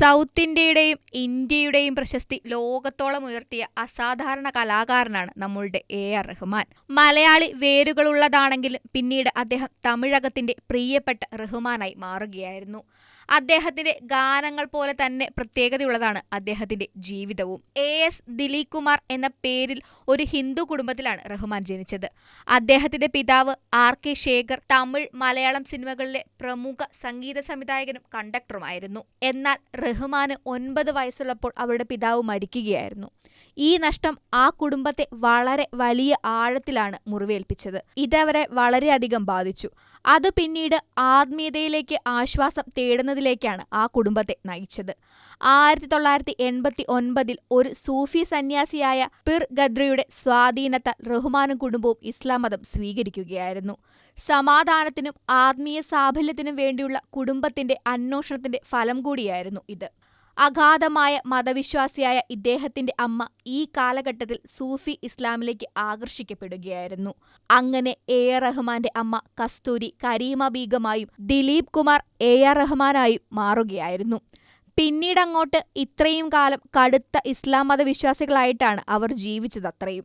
South ഇന്ത്യയുടെയും ഇന്ത്യയുടെയും പ്രശസ്തി ലോകത്തോളം ഉയർത്തിയ അസാധാരണ കലാകാരനാണ് നമ്മളുടെ എ ആർ റഹ്മാൻ. മലയാളി വേരുകളുള്ളതാണെങ്കിലും പിന്നീട് അദ്ദേഹം തമിഴകത്തിന്റെ പ്രിയപ്പെട്ട റഹ്മാനായി മാറുകയായിരുന്നു. അദ്ദേഹത്തിന്റെ ഗാനങ്ങൾ പോലെ തന്നെ പ്രത്യേകതയുള്ളതാണ് അദ്ദേഹത്തിന്റെ ജീവിതവും. എ എസ് ദിലീപ് കുമാർ എന്ന പേരിൽ ഒരു ഹിന്ദു കുടുംബത്തിലാണ് റഹ്മാൻ ജനിച്ചത്. അദ്ദേഹത്തിന്റെ പിതാവ് ആർ കെ ശേഖർ തമിഴ് മലയാളം സിനിമകളിലെ പ്രമുഖ സംഗീത സംവിധായകനും കണ്ടക്ടറുമായിരുന്നു. എന്നാൽ റഹ്മാന് ഒൻപത് വയസ്സുള്ളപ്പോൾ അവരുടെ പിതാവ് മരിക്കുകയായിരുന്നു. ഈ നഷ്ടം ആ കുടുംബത്തെ വളരെ വലിയ ആഴത്തിലാണ് മുറിവേൽപ്പിച്ചത്. ഇതവരെ വളരെയധികം ബാധിച്ചു. അത് പിന്നീട് ആത്മീയതയിലേക്ക് ആശ്വാസം തേടുന്നതിലേക്കാണ് ആ കുടുംബത്തെ നയിച്ചത്. ആയിരത്തി തൊള്ളായിരത്തി എൺപത്തി ഒൻപതിൽ ഒരു സൂഫി സന്യാസിയായ പിർ ഗദ്രയുടെ സ്വാധീനത്താൽ റഹ്മാനും കുടുംബവും ഇസ്ലാം മതം സ്വീകരിക്കുകയായിരുന്നു. സമാധാനത്തിനും ആത്മീയ സാഫല്യത്തിനും വേണ്ടിയുള്ള കുടുംബത്തിന്റെ അന്വേഷണത്തിന്റെ ഫലം കൂടിയായിരുന്നു ഇത്. അഗാധമായ മതവിശ്വാസിയായ ഇദ്ദേഹത്തിന്റെ അമ്മ ഈ കാലഘട്ടത്തിൽ സൂഫി ഇസ്ലാമിലേക്ക് ആകർഷിക്കപ്പെടുകയായിരുന്നു. അങ്ങനെ എ ആർ റഹ്മാന്റെ അമ്മ കസ്തൂരി കരീമ ബീഗമായും ദിലീപ് കുമാർ എ ആർ റഹ്മാനായും മാറുകയായിരുന്നു. പിന്നീടങ്ങോട്ട് ഇത്രയും കാലം കടുത്ത ഇസ്ലാം മതവിശ്വാസികളായിട്ടാണ് അവർ ജീവിച്ചതത്രയും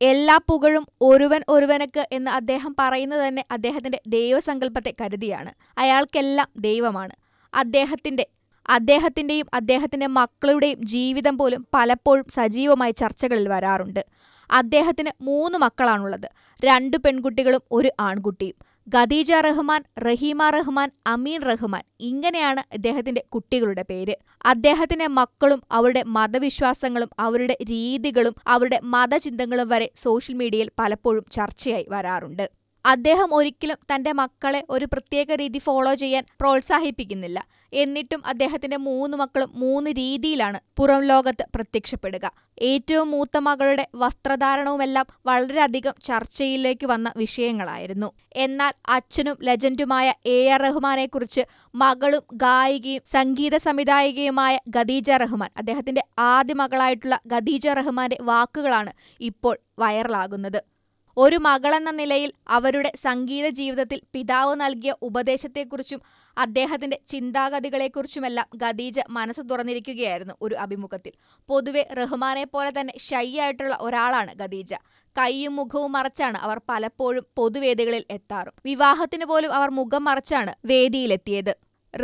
എല്ലാ പുകഴും ഒരുവൻ ഒരുവനക്ക് എന്ന് അദ്ദേഹം പറയുന്നത് തന്നെ അദ്ദേഹത്തിന്റെ ദൈവസങ്കല്പത്തെ കരുതിയാണ്. അയാൾക്കെല്ലാം ദൈവമാണ്. അദ്ദേഹത്തിന്റെ അദ്ദേഹത്തിന്റെയും അദ്ദേഹത്തിന്റെ മക്കളുടെയും ജീവിതം പോലും പലപ്പോഴും സജീവമായി ചർച്ചകളിൽ വരാറുണ്ട്. അദ്ദേഹത്തിന് മൂന്ന് മക്കളാണുള്ളത്. രണ്ട് പെൺകുട്ടികളും ഒരു ആൺകുട്ടിയും. ഖദീജ റഹ്മാൻ റഹീമ റഹ്മാൻ അമീൻ റഹ്മാൻ ഇങ്ങനെയാണ് അദ്ദേഹത്തിന്റെ കുട്ടികളുടെ പേര്. അദ്ദേഹത്തിന്റെ മക്കളും അവരുടെ മതവിശ്വാസങ്ങളും അവരുടെ രീതികളും അവരുടെ മതചിന്തകളും വരെ സോഷ്യൽ മീഡിയയിൽ പലപ്പോഴും ചർച്ചയായി വരാറുണ്ട്. അദ്ദേഹം ഒരിക്കലും തന്റെ മക്കളെ ഒരു പ്രത്യേക രീതി ഫോളോ ചെയ്യാൻ പ്രോത്സാഹിപ്പിക്കുന്നില്ല. എന്നിട്ടും അദ്ദേഹത്തിന്റെ മൂന്ന് മക്കളും മൂന്ന് രീതിയിലാണ് പുറം ലോകത്ത് പ്രത്യക്ഷപ്പെടുക. ഏറ്റവും മൂത്ത മകളുടെ വസ്ത്രധാരണവുമെല്ലാം വളരെയധികം ചർച്ചയിലേക്ക് വന്ന വിഷയങ്ങളായിരുന്നു. എന്നാൽ അച്ഛനും ലെജൻഡുമായ എ ആർ റഹ്മാനെക്കുറിച്ച് മകളും ഗായികയും സംഗീത സംവിധായികയുമായ ഖദീജ റഹ്മാൻ അദ്ദേഹത്തിന്റെ ആദ്യ മകളായിട്ടുള്ള ഖദീജ റഹ്മാന്റെ വാക്കുകളാണ് ഇപ്പോൾ വൈറലാകുന്നത് ഒരു മകളെന്ന നിലയിൽ അവരുടെ സംഗീത ജീവിതത്തിൽ പിതാവ് നൽകിയ ഉപദേശത്തെക്കുറിച്ചും അദ്ദേഹത്തിന്റെ ചിന്താഗതികളെക്കുറിച്ചുമെല്ലാം ഖദീജ മനസ്സ് തുറന്നിരിക്കുകയായിരുന്നു ഒരു അഭിമുഖത്തിൽ. പൊതുവെ റഹ്മാനെ പോലെ തന്നെ ഷൈ ആയിട്ടുള്ള ഒരാളാണ് ഖദീജ. കൈയും മുഖവും മറച്ചാണ് അവർ പലപ്പോഴും പൊതുവേദികളിൽ എത്താറും. വിവാഹത്തിന് പോലും അവർ മുഖം മറച്ചാണ് വേദിയിലെത്തിയത്.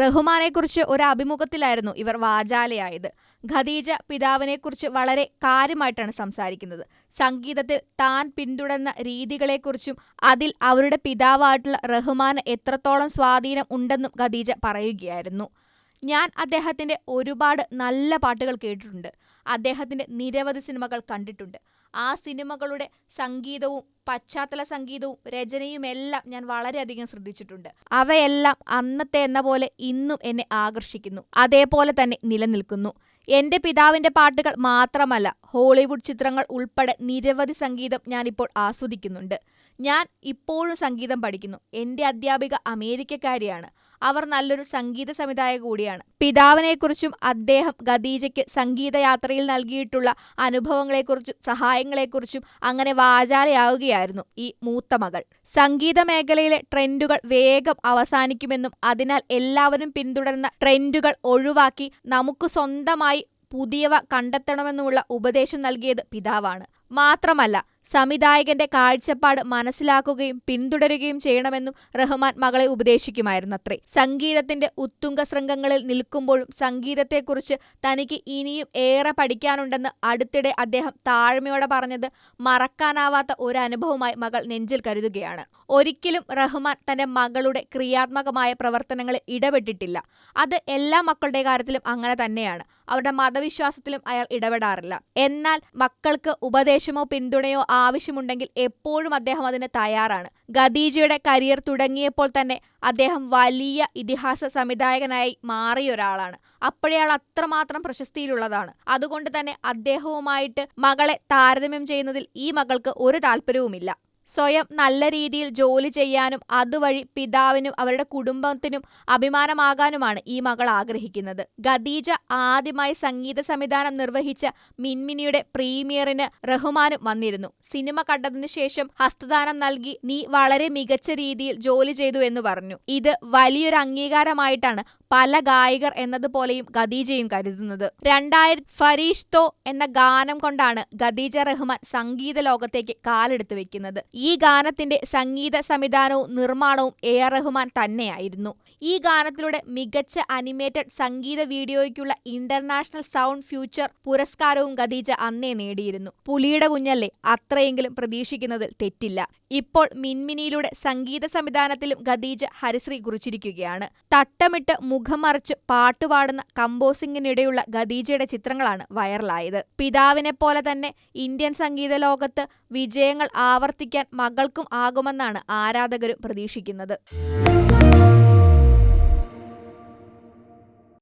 റഹ്മാനെക്കുറിച്ച് ഒരു അഭിമുഖത്തിലായിരുന്നു ഇവർ വാചാലയായത്. ഖദീജ പിതാവിനെക്കുറിച്ച് വളരെ കാര്യമായിട്ടാണ് സംസാരിക്കുന്നത്. സംഗീതത്തിൽ താൻ പിന്തുടർന്ന രീതികളെക്കുറിച്ചും അതിൽ അവരുടെ പിതാവായിട്ടുള്ള റഹ്മാന് എത്രത്തോളം സ്വാധീനം ഉണ്ടെന്നും ഖദീജ പറയുകയായിരുന്നു. ഞാൻ അദ്ദേഹത്തിന്റെ ഒരുപാട് നല്ല പാട്ടുകൾ കേട്ടിട്ടുണ്ട്. അദ്ദേഹത്തിന്റെ നിരവധി സിനിമകൾ കണ്ടിട്ടുണ്ട്. ആ സിനിമകളുടെ സംഗീതവും പശ്ചാത്തല സംഗീതവും രചനയുമെല്ലാം ഞാൻ വളരെയധികം ശ്രദ്ധിച്ചിട്ടുണ്ട്. അവയെല്ലാം അന്നത്തെ എന്ന പോലെ ഇന്നും എന്നെ ആകർഷിക്കുന്നു. അതേപോലെ തന്നെ നിലനിൽക്കുന്നു. എന്റെ പിതാവിന്റെ പാട്ടുകൾ മാത്രമല്ല ഹോളിവുഡ് ചിത്രങ്ങൾ ഉൾപ്പെടെ നിരവധി സംഗീതം ഞാനിപ്പോൾ ആസ്വദിക്കുന്നുണ്ട്. ഞാൻ ഇപ്പോഴും സംഗീതം പഠിക്കുന്നു. എന്റെ അധ്യാപിക അമേരിക്കക്കാരിയാണ്. അവർ നല്ലൊരു സംഗീത സംവിധായക കൂടിയാണ്. പിതാവിനെക്കുറിച്ചും അദ്ദേഹം ഖദീജയ്ക്ക് സംഗീതയാത്രയിൽ നൽകിയിട്ടുള്ള അനുഭവങ്ങളെക്കുറിച്ചും സഹായങ്ങളെക്കുറിച്ചും അങ്ങനെ വാചാലയാവുകയായിരുന്നു ഈ മൂത്ത മകൾ. സംഗീത മേഖലയിലെ ട്രെൻഡുകൾ വേഗം അവസാനിക്കുമെന്നും അതിനാൽ എല്ലാവരും പിന്തുടരുന്ന ട്രെൻഡുകൾ ഒഴിവാക്കി നമുക്ക് സ്വന്തമായി പുതിയവ കണ്ടെത്തണമെന്നുമുള്ള ഉപദേശം നൽകിയത് പിതാവാണ്. മാത്രമല്ല സംവിധായകന്റെ കാഴ്ചപ്പാട് മനസ്സിലാക്കുകയും പിന്തുടരുകയും ചെയ്യണമെന്നും റഹ്മാൻ മകളെ ഉപദേശിക്കുമായിരുന്നത്രേ. സംഗീതത്തിന്റെ ഉത്തുംഗ ശൃംഗങ്ങളിൽ നിൽക്കുമ്പോഴും സംഗീതത്തെക്കുറിച്ച് തനിക്ക് ഇനിയും ഏറെ പഠിക്കാനുണ്ടെന്ന് അടുത്തിടെ അദ്ദേഹം താഴ്മയോടെ പറഞ്ഞത് മറക്കാനാവാത്ത ഒരു അനുഭവമായി മകൾ നെഞ്ചിൽ കരുതുകയാണ്. ഒരിക്കലും റഹ്മാൻ തന്റെ മകളുടെ ക്രിയാത്മകമായ പ്രവർത്തനങ്ങളിൽ ഇടപെട്ടിട്ടില്ല. അത് എല്ലാ മക്കളുടെ കാര്യത്തിലും അങ്ങനെ തന്നെയാണ്. അവരുടെ മതവിശ്വാസത്തിലും അയാൾ ഇടപെടാറില്ല. എന്നാൽ മക്കൾക്ക് ഉപദേശമോ പിന്തുണയോ ആവശ്യമുണ്ടെങ്കിൽ എപ്പോഴും അദ്ദേഹം അതിന് തയ്യാറാണ്. ഖദീജയുടെ കരിയർ തുടങ്ങിയപ്പോൾ തന്നെ അദ്ദേഹം വലിയ ഇതിഹാസ സംവിധായകനായി മാറിയ ഒരാളാണ്. അപ്പോഴയാൾ അത്രമാത്രം പ്രശസ്തിയിലുള്ളതാണ്. അതുകൊണ്ട് തന്നെ അദ്ദേഹവുമായിട്ട് മകളെ താരതമ്യം ചെയ്യുന്നതിൽ ഈ മകൾക്ക് ഒരു താല്പര്യവുമില്ല. സ്വയം നല്ല രീതിയിൽ ജോലി ചെയ്യാനും അതുവഴി പിതാവിനും അവരുടെ കുടുംബത്തിനും അഭിമാനമാകാനുമാണ് ഈ മകൾ ആഗ്രഹിക്കുന്നത്. ഖദീജ ആദ്യമായി സംഗീത സംവിധാനം നിർവഹിച്ച മിൻമിനിയുടെ പ്രീമിയറിന് റഹ്മാനും വന്നിരുന്നു. സിനിമ കണ്ടതിനു ശേഷം ഹസ്തദാനം നൽകി നീ വളരെ മികച്ച രീതിയിൽ ജോലി ചെയ്തു എന്ന് പറഞ്ഞു. ഇത് വലിയൊരു അംഗീകാരമായിട്ടാണ് പല ഗായകർ എന്നതുപോലെയും ഖദീജയും കരുതുന്നത്. രണ്ടായിരത്തി ഫരീഷ്തോ എന്ന ഗാനം കൊണ്ടാണ് ഖദീജ റഹ്മാൻ സംഗീത ലോകത്തേക്ക് കാലെടുത്തു വെക്കുന്നത്. ഈ ഗാനത്തിന്റെ സംഗീത സംവിധാനവും നിർമ്മാണവും എ ആർ റഹ്മാൻ തന്നെയായിരുന്നു. ഈ ഗാനത്തിലൂടെ മികച്ച അനിമേറ്റഡ് സംഗീത വീഡിയോയ്ക്കുള്ള ഇന്റർനാഷണൽ സൗണ്ട് ഫ്യൂച്ചർ പുരസ്കാരവും ഖദീജ അന്നേ നേടിയിരുന്നു. പുലിയുടെ കുഞ്ഞല്ലേ അത്രയെങ്കിലും പ്രതീക്ഷിക്കുന്നതിൽ തെറ്റില്ല. ഇപ്പോൾ മിൻമിനിയിലൂടെ സംഗീത സംവിധാനത്തിലും ഖദീജ ഹരിശ്രീ കുറിച്ചിരിക്കുകയാണ്. തട്ടമിട്ട് മുഖം മറിച്ച് പാട്ടുപാടുന്ന കമ്പോസിംഗിനിടെയുള്ള ഖദീജയുടെ ചിത്രങ്ങളാണ് വൈറലായത്. പിതാവിനെ പോലെ തന്നെ ഇന്ത്യൻ സംഗീത ലോകത്ത് വിജയങ്ങൾ ആവർത്തിക്കാൻ മകൾക്കും ആകുമെന്നാണ് ആരാധകരും പ്രതീക്ഷിക്കുന്നത്.